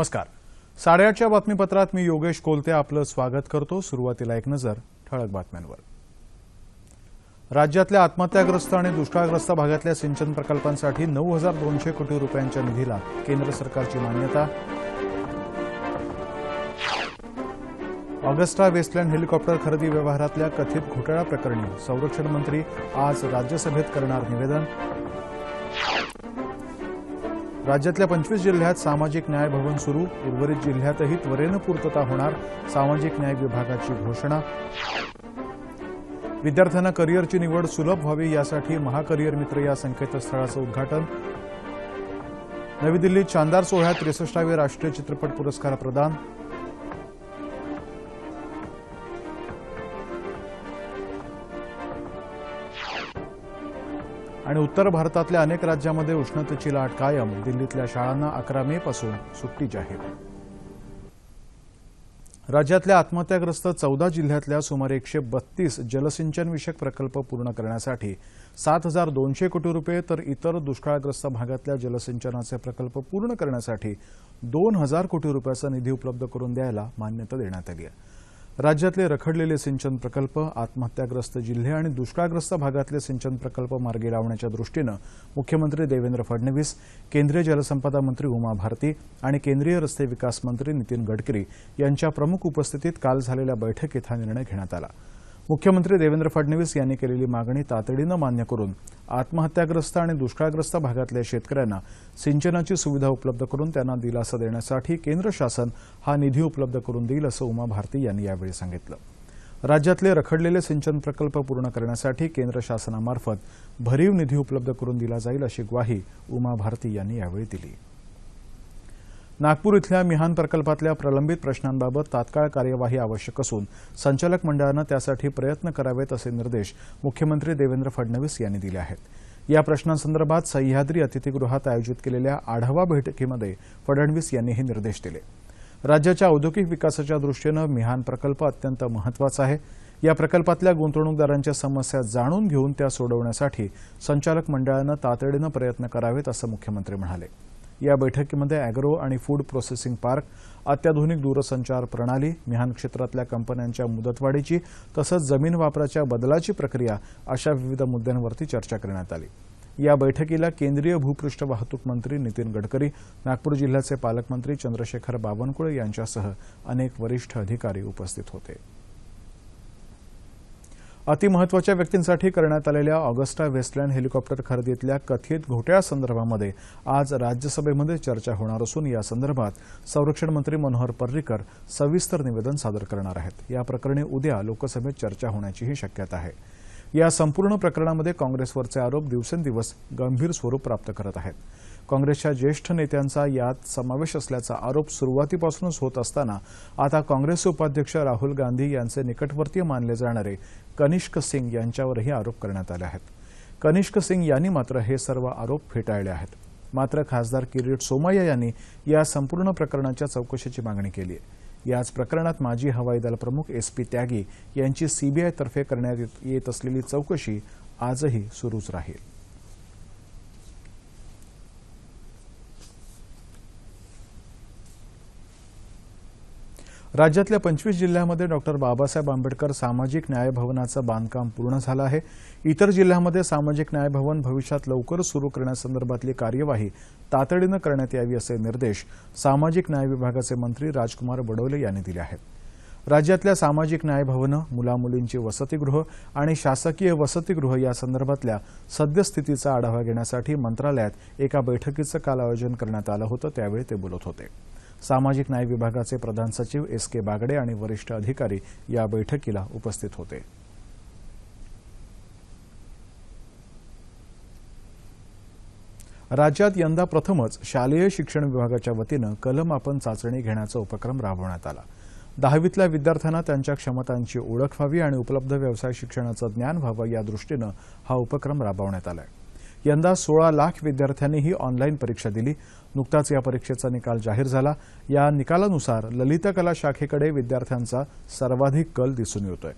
नमस्कार. साडेआठच्या बातमीपत्रात मी योगेश कोलते आपलं स्वागत करतो. सुरुवातीला एक नजर ठळक बातम्यांवर. राज्यातल्या आत्महत्याग्रस्त आणि दुष्काळग्रस्त भागातल्या सिंचन प्रकल्पांसाठी नऊ हजार दोनशे कोटी रुपयांच्या निधीला केंद्र सरकारची मान्यता. ऑगस्टा वेस्टलँड हेलिकॉप्टर खरेदी व्यवहारातल्या कथित घोटाळा प्रकरणी संरक्षण मंत्री आज राज्यसभेत करणार निवेदन. राज्यातल्या पंचवीस जिल्ह्यात सामाजिक न्याय भवन सुरू उर्वरित जिल्ह्यातही त्वरेनं पूर्तता होणार सामाजिक न्याय विभागाची घोषणा. विद्यार्थ्यांना करिअरची निवड सुलभ व्हावी यासाठी महाकरिअर मित्र या संकेतस्थळाचं उद्घाटन. नवी दिल्लीत शानदार सोहळ्यात त्रेसष्टावे राष्ट्रीय चित्रपट पुरस्कार प्रदान. आणि उत्तर भारतातल्या अनेक राज्यांमध्ये उष्णतेची लाट कायम. दिल्लीतल्या शाळांना अकरा मे पासून सुट्टी जाहीर. राज्यातल्या आत्महत्याग्रस्त चौदा जिल्ह्यातल्या सुमारे एकशे बत्तीस जलसिंचनविषयक प्रकल्प पूर्ण करण्यासाठी सात हजार दोनशे कोटी रुपये तर इतर दुष्काळग्रस्त भागातल्या जलसिंचनाचे प्रकल्प पूर्ण करण्यासाठी दोन हजार कोटी रुपयाचा निधी उपलब्ध करून द्यायला मान्यता देण्यात आली आहे. राज्यातले रखडलेले सिंचन प्रकल्प आत्महत्याग्रस्त जिल्हे आणि दुष्काळग्रस्त भागातले सिंचन प्रकल्प मार्गी लावण्याच्या दृष्टीनं मुख्यमंत्री देवेंद्र फडणवीस केंद्रीय जलसंपदा मंत्री उमा भारती आणि केंद्रीय रस्ते विकास मंत्री नितीन गडकरी यांच्या प्रमुख उपस्थितीत काल झालेल्या बैठकीत हा निर्णय घेण्यात आला. मुख्यमंत्री देवेंद्र फडणवीस यांनी केलेली मागणी तातडीनं मान्य करून आत्महत्याग्रस्त आणि दुष्काळग्रस्त भागातल्या शेतकऱ्यांना सिंचनाची सुविधा उपलब्ध करून त्यांना दिलासा देण्यासाठी केंद्र शासन हा निधी उपलब्ध करून देईल असं उमा भारती यांनी यावेळी सांगितलं. राज्यातले रखडलेले सिंचन प्रकल्प पूर्ण करण्यासाठी केंद्र शासनामार्फत भरीव निधी उपलब्ध करून दिला जाईल अशी ग्वाही उमा भारती यांनी यावेळी दिली. नागपूर इथल्या मिहान प्रकल्पातल्या प्रलंबित प्रश्नांबाबत तात्काळ कार्यवाही आवश्यक असून संचालक मंडळानं त्यासाठी प्रयत्न करावेत असे निर्देश मुख्यमंत्री देवेंद्र फडणवीस यांनी दिले आहेत. या प्रश्नांसंदर्भात सह्याद्री अतिथीगृहात आयोजित केलेल्या आढावा बैठकीमध्ये फडणवीस यांनी हे निर्देश दिले. राज्याच्या औद्योगिक विकासाच्या दृष्टीनं मिहान प्रकल्प अत्यंत महत्त्वाचा आहे. या प्रकल्पातल्या गुंतवणूकदारांच्या समस्या जाणून घेऊन त्या सोडवण्यासाठी संचालक मंडळानं तातडीनं प्रयत्न करावेत असं मुख्यमंत्री म्हणाले. या बैठकीमध्ये अॅग्रो आणि फूड प्रोसेसिंग पार्क अत्याधुनिक दूरसंचार प्रणाली मिहान क्षेत्रातल्या कंपन्यांच्या मुदतवाढीची तसंच जमीन वापराच्या बदलाची प्रक्रिया अशा विविध मुद्द्यांवरती चर्चा करण्यात आली. या बैठकीला केंद्रीय भूपृष्ठ वाहतूक मंत्री नितीन गडकरी नागपूर जिल्ह्याचे पालकमंत्री चंद्रशेखर बावनकुळे यांच्यासह अनेक वरिष्ठ अधिकारी उपस्थित होते. अतिमहत्वाच्या व्यक्तींसाठी करण्यात आलेल्या ऑगस्टा वेस्टलँड हेलिकॉप्टर खरेदीतल्या कथित घोटाळ्यासंदर्भामध्ये आज राज्यसभेमध्ये चर्चा होणार असून या संदर्भात संरक्षण मंत्री मनोहर पर्रिकर सविस्तर निवेदन सादर करणार आहेत. या प्रकरणी उद्या लोकसभेत चर्चा होण्याचीही शक्यता आहे. या संपूर्ण प्रकरणामध्ये काँग्रेसवरचे आरोप दिवसेंदिवस गंभीर स्वरूप प्राप्त करत आहेत. काँग्रेसच्या ज्येष्ठ नेत्यांचा यात समावेश असल्याचा आरोप सुरुवातीपासूनच होत असताना आता काँग्रेसचे उपाध्यक्ष राहुल गांधी यांचे निकटवर्तीय मानले जाणारे कनिष्क सिंग यांच्यावरही आरोप करण्यात आले आहेत. कनिष्क सिंग यांनी मात्र हे सर्व आरोप फेटाळले आहेत. मात्र खासदार किरीट सोमय्या यांनी या संपूर्ण प्रकरणाच्या चौकशीची मागणी केली आहे. याच प्रकरणात माजी हवाई दल प्रमुख एस पी त्यागी यांची सीबीआयतर्फे करण्यात येत असलेली चौकशी आजही सुरूच राहील. राज्यातल्या पंचवीस जिल्ह्यामध्ये डॉक्टर बाबासाहेब आंबेडकर सामाजिक न्याय भवनाचं बांधकाम पूर्ण झालं आहे. इतर जिल्ह्यामध्ये सामाजिक न्याय भवन भविष्यात लवकरच सुरू करण्यासंदर्भातली कार्यवाही तातडीनं करण्यात यावी असे निर्देश सामाजिक न्याय विभागाचे मंत्री राजकुमार बडोले यांनी दिले आहेत. राज्यातल्या सामाजिक न्याय भवनं मुलामुलींची वसतिगृह आणि शासकीय वसतिगृह या संदर्भातल्या सद्यस्थितीचा आढावा घेण्यासाठी मंत्रालयात एका बैठकीचं काल आयोजन करण्यात आलं होतं त्यावेळी ते बोलत होते. सामाजिक न्याय विभागाचे प्रधान सचिव एस के बागडे आणि वरिष्ठ अधिकारी या बैठकीला उपस्थित होते. राज्यात यंदा प्रथमच शालेय शिक्षण विभागाच्या वतीनं कलमापन चाचणी घेण्याचा उपक्रम राबवण्यात आला. दहावीतल्या विद्यार्थ्यांना त्यांच्या क्षमतांची ओळख व्हावी आणि उपलब्ध व्यवसाय शिक्षणाचं ज्ञान व्हावं या दृष्टीनं हा उपक्रम राबवण्यात आला आहे यंदा सोळा लाख विद्यार्थ्यांनीही ऑनलाईन परीक्षा दिली. नुकताच या परीक्षेचा निकाल जाहीर झाला. या निकालानुसार ललितकला शाखेकडे विद्यार्थ्यांचा सर्वाधिक कल दिसून येतोय.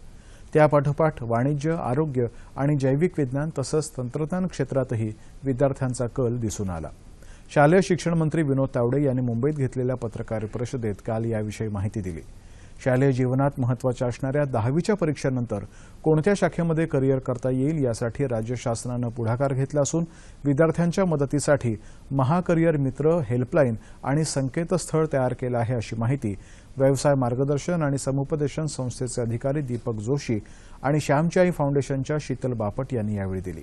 त्यापाठोपाठ वाणिज्य आरोग्य आणि जैविक विज्ञान तसंच तंत्रज्ञान क्षेत्रातही विद्यार्थ्यांचा कल दिसून आला. शालेय शिक्षण मंत्री विनोद तावडे यांनी मुंबईत घेतलेल्या पत्रकार परिषदेत काल याविषयी माहिती दिली. शालेय जीवनात महत्त्वाच्या असणाऱ्या दहावीच्या परीक्षेनंतर कोणत्या शाखेमध्ये करिअर करता येईल यासाठी राज्य शासनानं पुढाकार घेतला असून विद्यार्थ्यांच्या मदतीसाठी महाकरिअर मित्र हेल्पलाईन आणि संकेतस्थळ तयार केलं आहे अशी माहिती व्यवसाय मार्गदर्शन आणि समुपदेशन संस्थेचे अधिकारी दीपक जोशी आणि श्यामची आई फाउंडेशनच्या शीतल बापट यांनी यावेळी दिली.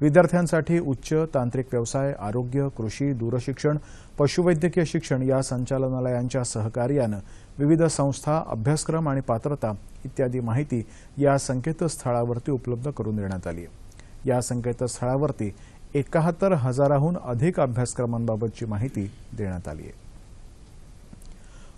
विद्यार्थ्यांसाठी उच्च तांत्रिक व्यवसाय आरोग्य कृषी दूरशिक्षण पशुवैद्यकीय शिक्षण या संचालनालयांच्या सहकार्यानं विविध संस्था अभ्यासक्रम आणि पात्रता इत्यादी माहिती या संकेतस्थळावरती उपलब्ध करून देण्यात आली आहे. या संकेतस्थळावरती एकाहत्तर हजाराहून अधिक अभ्यासक्रमांबाबतची माहिती देण्यात आली आहे.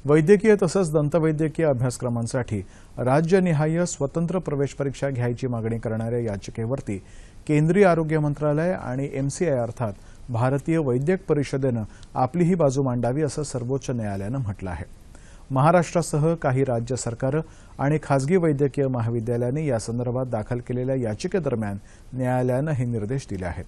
वैद्यकीय तसंच दंतवैद्यकीय अभ्यासक्रमांसाठी राज्यनिहाय स्वतंत्र प्रवेश परीक्षा घ्यायची मागणी करणाऱ्या याचिकेवरती केंद्रीय आरोग्य मंत्रालय आणि एमसीआय अर्थात भारतीय वैद्यक परिषदेनं आपली ही बाजू मांडावी असं सर्वोच्च न्यायालयानं म्हटलं आहे. महाराष्ट्रासह काही राज्य सरकारं आणि खासगी वैद्यकीय महाविद्यालयांनी यासंदर्भात दाखल केलेल्या याचिकेदरम्यान न्यायालयानं हे निर्देश दिले आहेत.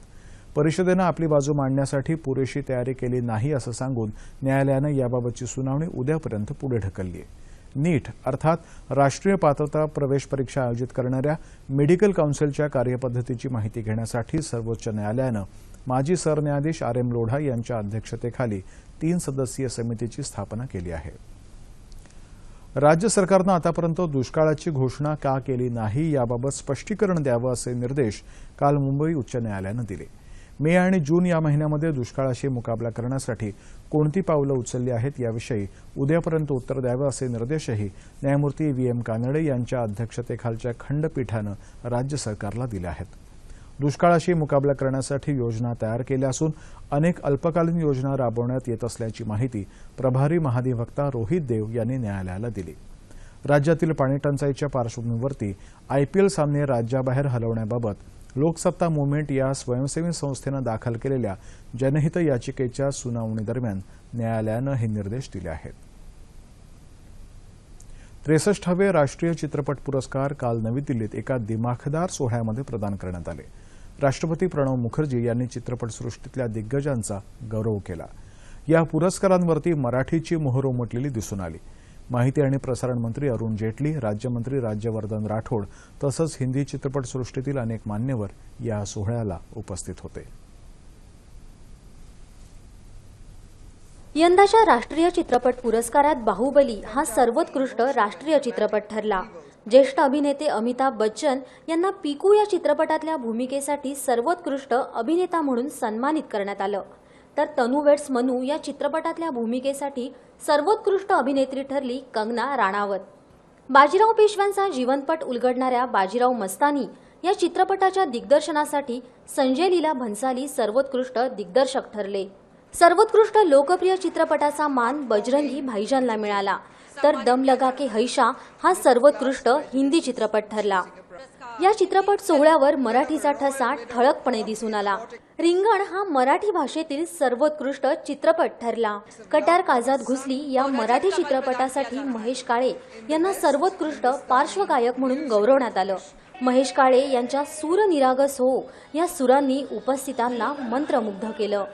परिषदेनं आपली बाजू मांडण्यासाठी पुरेशी तयारी केली नाही असं सांगून न्यायालयानं याबाबतची सुनावणी उद्यापर्यंत पुढे ढकलली आहे. नीट अर्थात राष्ट्रीय पात्रता प्रवेश परीक्षा आयोजित करणाऱ्या मेडिकल काउन्सिलच्या कार्यपद्धतीची माहिती घेण्यासाठी सर्वोच्च न्यायालयानं माजी सरन्यायाधीश आर एम लोढा यांच्या अध्यक्षतेखाली तीन सदस्यीय समितीची स्थापना केली आहे. राज्य सरकारनं आतापर्यंत दुष्काळाची घोषणा का केली नाही याबाबत स्पष्टीकरण द्यावं असे निर्देश काल मुंबई उच्च न्यायालयानं दिले. मे आणि जून या महिन्यामध्ये दुष्काळाशी मुकाबला करण्यासाठी कोणती पावलं उचलली आहेत याविषयी उद्यापर्यंत उत्तर द्यावं असे निर्देशही न्यायमूर्ती व्ही एम कानडे यांच्या अध्यक्षतेखालच्या खंडपीठानं राज्य सरकारला दिले आहेत. दुष्काळाशी मुकाबला करण्यासाठी योजना तयार केल्या असून अनेक अल्पकालीन योजना राबवण्यात येत असल्याची माहिती प्रभारी महाधिवक्ता रोहित देव यांनी न्यायालयाला दिली. राज्यातील पाणीटंचाईच्या पार्श्वभूमीवरती आयपीएल सामने राज्याबाहेर हलवण्याबाबत लोकसत्ता मुव्हमेंट या स्वयंसेवी संस्थेनं दाखल केलेल्या जनहित याचिकेच्या सुनावणीदरम्यान न्यायालयानं हे निर्देश दिले आहेत. त्रेसष्टावे राष्ट्रीय चित्रपट पुरस्कार काल नवी दिल्लीत एका दिमाखदार सोहळ्यामध्ये प्रदान करण्यात आले. राष्ट्रपती प्रणव मुखर्जी यांनी चित्रपटसृष्टीतल्या दिग्गजांचा गौरव केला. या पुरस्कारांवरती मराठीची मोहर उमटलेली दिसून आली. माहिती आणि प्रसारण मंत्री अरुण जेटली राज्यमंत्री राज्यवर्धन राठोड तसंच हिंदी चित्रपटसृष्टीतील अनेक मान्यवर या सोहळ्याला उपस्थित होते. यंदाच्या राष्ट्रीय चित्रपट पुरस्कारात बाहुबली हा सर्वोत्कृष्ट राष्ट्रीय चित्रपट ठरला. ज्येष्ठ अभिनेते अमिताभ बच्चन यांना पिकू या चित्रपटातल्या भूमिकेसाठी सर्वोत्कृष्ट अभिनेता म्हणून सन्मानित करण्यात आलं. तर तनू वेट्स मनू या चित्रपटातल्या भूमिकेसाठी सर्वोत्कृष्ट अभिनेत्री ठरली कंगना राणावत. बाजीराव पेशव्यांचा जीवनपट उलगडणाऱ्या बाजीराव मस्तानी या चित्रपटाच्या दिग्दर्शनासाठी संजय लीला भन्साली सर्वोत्कृष्ट दिग्दर्शक ठरले. सर्वोत्कृष्ट लोकप्रिय चित्रपटाचा मान बजरंगी भाईजानला मिळाला. तर दम लगा के हैशा हा सर्वोत्कृष्ट हिंदी चित्रपट ठरला. या चित्रपट सोहळ्यावर मराठीचा ठसा ठळकपणे दिसून आला. रिंगण हा मराठी भाषेतील सर्वोत्कृष्ट चित्रपट ठरला. कट्यार काळजात घुसली या मराठी चित्रपटासाठी महेश काळे यांना सर्वोत्कृष्ट पार्श्वगायक म्हणून गौरवण्यात आलं. महेश काळे यांच्या सूर निरागस हो या सुरांनी उपस्थितांना मंत्रमुग्ध केलं.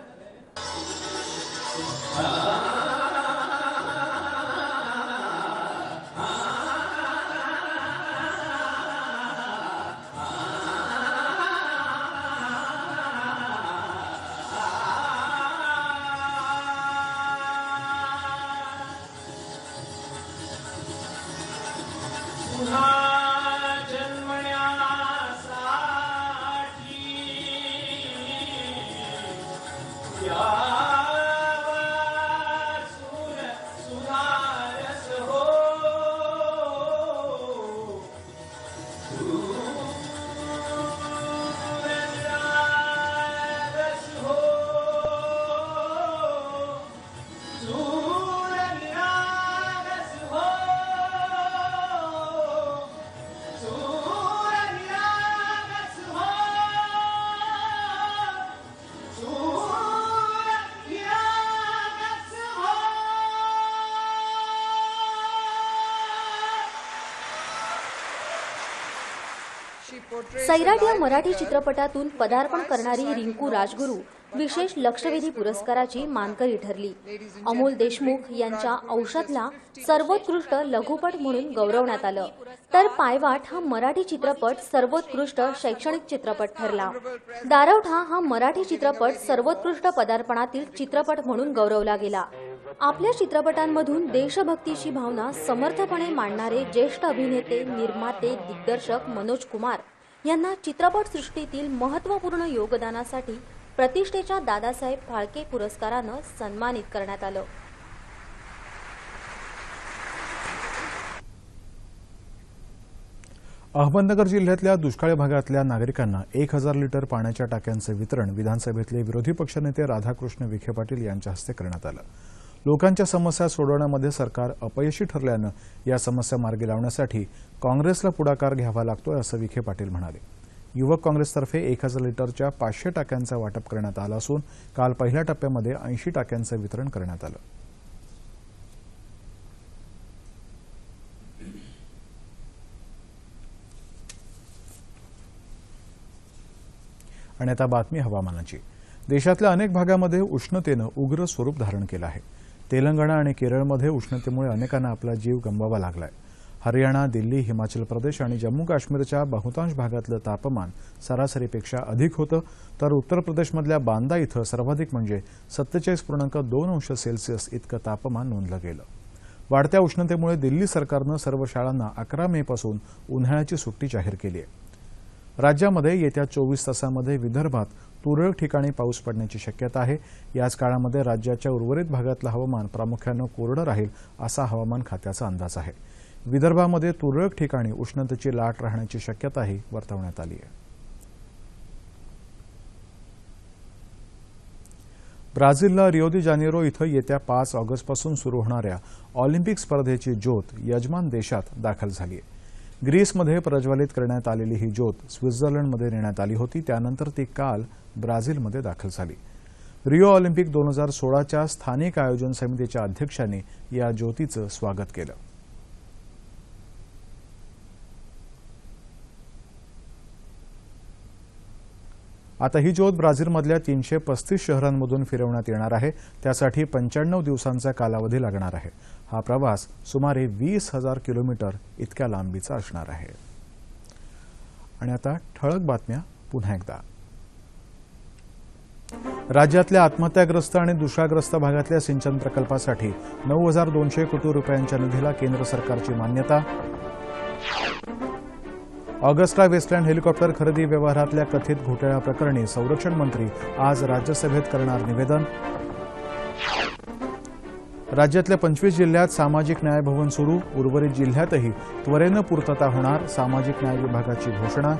सैराट या मराठी चित्रपटातून पदार्पण करणारी रिंकू राजगुरू विशेष लक्षवेधी पुरस्काराची मानकरी ठरली. अमोल देशमुख यांच्या औषधला सर्वोत्कृष्ट लघुपट म्हणून गौरवण्यात आलं. तर पायवाट हा मराठी चित्रपट सर्वोत्कृष्ट शैक्षणिक चित्रपट ठरला. दारवठा हा मराठी चित्रपट सर्वोत्कृष्ट पदार्पणातील चित्रपट म्हणून गौरवला गेला. आपल्या चित्रपटांमधून देशभक्तीची भावना समर्थपणे मांडणारे ज्येष्ठ अभिनेते निर्माते दिग्दर्शक मनोज कुमार यांना चित्रपटसृष्टीतील महत्त्वपूर्ण योगदानासाठी प्रतिष्ठेच्या दादासाहेब फाळके पुरस्कारानं सन्मानित करण्यात आलं. अहमदनगर जिल्ह्यातल्या दुष्काळी भागातल्या नागरिकांना एक हजार लिटर पाण्याच्या टाक्यांचं वितरण विधानसभेतले विरोधी पक्षनेते राधाकृष्ण विखे पाटील यांच्या हस्ते करण्यात आलं. लोकांच्या समस्या सोडवण्यामध्ये सरकार अपयशी ठरल्यानं या समस्या मार्गी लावण्यासाठी काँग्रेसला पुढाकार घ्यावा लागतोय असं विखे पाटील म्हणाले. युवक काँग्रेसतर्फे एक हजार लिटरच्या पाचशे टाक्यांचं वाटप करण्यात आलं असून काल पहिल्या टप्प्यामध्ये ऐंशी टाक्यांचं वितरण करण्यात आलं. आणि आता बातमी हवामानाची. देशातल्या अनेक भागामध्ये उष्णतेनं उग्र स्वरूप धारण केलं आहे. तेलंगणा आणि केरळमध्ये उष्णतेमुळे अनेकांना आपला जीव गमवावा लागलाय. हरियाणा दिल्ली हिमाचल प्रदेश आणि जम्मू काश्मीरच्या बहुतांश भागातलं तापमान सरासरीपेक्षा अधिक होतं. तर उत्तर प्रदेशमधल्या बांदा इथं सर्वाधिक म्हणजे सत्तेचाळीस पूर्णांक दोन अंश सेल्सिअस इतकं तापमान नोंदलं गेलं. वाढत्या उष्णतेमुळे दिल्ली सरकारनं सर्व शाळांना अकरा मे पासून उन्हाळ्याची सुट्टी जाहीर केली आहे. राज्यामध्ये येत्या चोवीस तासांमध्ये विदर्भात तुरळक ठिकाणी पाऊस पडण्याची शक्यता आहे. याच काळामध्ये राज्याच्या उर्वरित भागातलं हवामान प्रामुख्यानं कोरडं राहील असा हवामान खात्याचा अंदाज आहे. विदर्भामध्ये तुरळक ठिकाणी उष्णतेची लाट राहण्याची शक्यताही वर्तवण्यात आली आहे. ब्राझीलला रिओदी जानेरो इथं येत्या पाच ऑगस्टपासून सुरू होणाऱ्या ऑलिम्पिक स्पर्धेची ज्योत यजमान देशात दाखल झाली आहे. ग्रीसमध्ये प्रज्वलित करण्यात आलेली ही ज्योत स्वित्झर्लंडमध्ये नेण्यात आली होती. त्यानंतर ती काल ब्राझीलमध्ये दाखल झाली. रिओ ऑलिम्पिक दोन हजार सोळाच्या स्थानिक आयोजन समितीच्या अध्यक्षांनी या ज्योतीचं स्वागत केलं. आता ही ज्योत ब्राझीलमधल्या तीनशे पस्तीस शहरांमधून फिरवण्यात येणार आहे. त्यासाठी पंच्याण्णव दिवसांचा कालावधी लागणार आहे. हा प्रवास सुमारे वीस हजार किलोमीटर इतक्या लांबीचा असणार आहे. आणि आता ठळक बातम्या पुन्हा एकदा. राज्यातल्या आत्महत्याग्रस्त आणि दुष्काळग्रस्त भागातल्या सिंचन प्रकल्पासाठी नऊ हजार दोनशे कोटी रुपयांच्या निधीला केंद्र सरकारची मान्यता ऑगस्टा वेस्टलँड हेलिकॉप्टर खरेदी व्यवहारातल्या कथित घोटाळ्याप्रकरणी संरक्षण मंत्री आज राज्यसभेत करणार निवेदन. राज्यातल्या पंचवीस जिल्ह्यात सामाजिक न्याय भवन सुरू उर्वरित जिल्ह्यातही त्वरेनं पूर्तता होणार सामाजिक न्याय विभागाची घोषणा.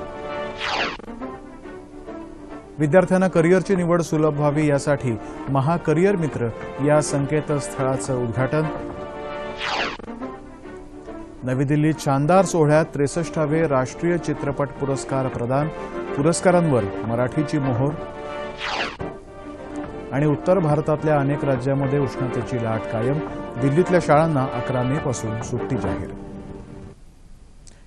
विद्यार्थ्यांना करिअरची निवड सुलभ व्हावी यासाठी महाकरिअर मित्र या संकेतस्थळाचं उद्घाटन. नवी दिल्लीत शानदार सोहळ्यात त्रेसष्टावे राष्ट्रीय चित्रपट पुरस्कार प्रदान. पुरस्कारांवर मराठीची मोहोर. आणि उत्तर भारतातल्या अनेक राज्यांमध्ये उष्णतेची लाट कायम. दिल्लीतल्या शाळांना अकरा मे पासून सुट्टी जाहीर.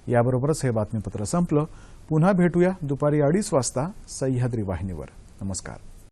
याबरोबरच हे बातमीपत्र संपलं. पुन्हा भेटूया दुपारी अडीच वाजता सह्याद्री वाहिनीवर. नमस्कार.